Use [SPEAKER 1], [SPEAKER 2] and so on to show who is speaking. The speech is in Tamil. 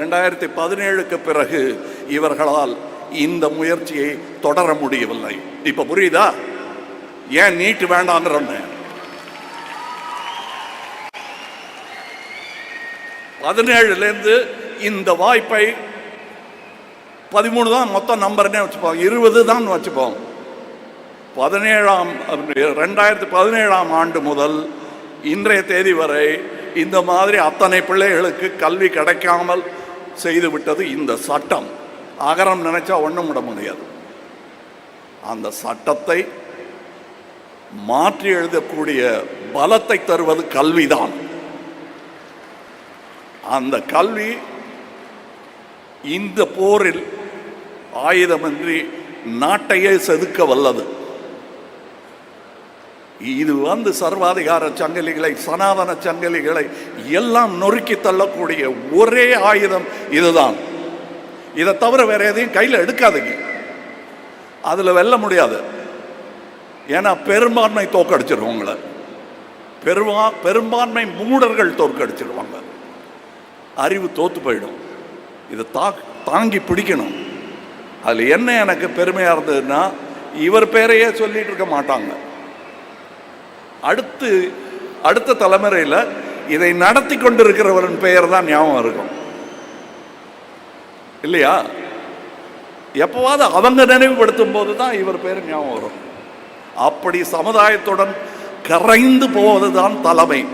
[SPEAKER 1] ரெண்டாயிரத்தி பதினேழுக்கு பிறகு இவர்களால் இந்த முயற்சியை தொடர முடியவில்லை. இப்ப புரியுதா? ஏன் நீட்டு வேண்டாங்கிறோன்னு பதினேழுலேருந்து இந்த வாய்ப்பை பதிமூணு தான் மொத்தம் நம்பர்னே வச்சுப்போம். இருபது தான் வச்சுப்போம். பதினேழாம் ரெண்டாயிரத்தி பதினேழாம் ஆண்டு முதல் இன்றைய தேதி வரை இந்த மாதிரி அத்தனை பிள்ளைகளுக்கு கல்வி கிடைக்காமல் செய்துவிட்டது இந்த சட்டம். அகரம் நினைச்சா ஒன்றும் விட முடியாது. அந்த சட்டத்தை மாற்றி எழுதக்கூடிய பலத்தை தருவது கல்விதான். அந்த கல்வி இந்த போரில் ஆயுதமின்றி நாட்டையே செதுக்க வல்லது இது வந்து சர்வாதிகார சங்கிலிகளை சனாதன சங்கிலிகளை எல்லாம் நொறுக்கி தள்ளக்கூடிய ஒரே ஆயுதம் இதுதான். இதை தவிர வேற எதையும் கையில் எடுக்காதீங்க. அதில் வெல்ல முடியாது. ஏன்னா பெரும்பான்மை தோக்கடிச்சிடும் உங்களை. பெருமா பெரும்பான்மை மூடர்கள் தோற்கடிச்சிடுவாங்க அறிவு தோத்து போயிடும். இதை தா தாங்கி பிடிக்கணும். அதில் என்ன எனக்கு பெருமையாக இருந்ததுன்னா இவர் பேரையே சொல்லிட்டு இருக்க மாட்டாங்க. அடுத்து அடுத்த தலைமுறையில் இதை நடத்தி கொண்டிருக்கிறவரின் பெயர் தான் ஞாபகம் இருக்கும். இல்லையா? எப்போவாது அவங்க நினைவுபடுத்தும் போது தான் இவர் பேர் ஞாபகம் வரும். அப்படி சமுதாயத்துடன் கரைந்து போவதுதான் தலைமை.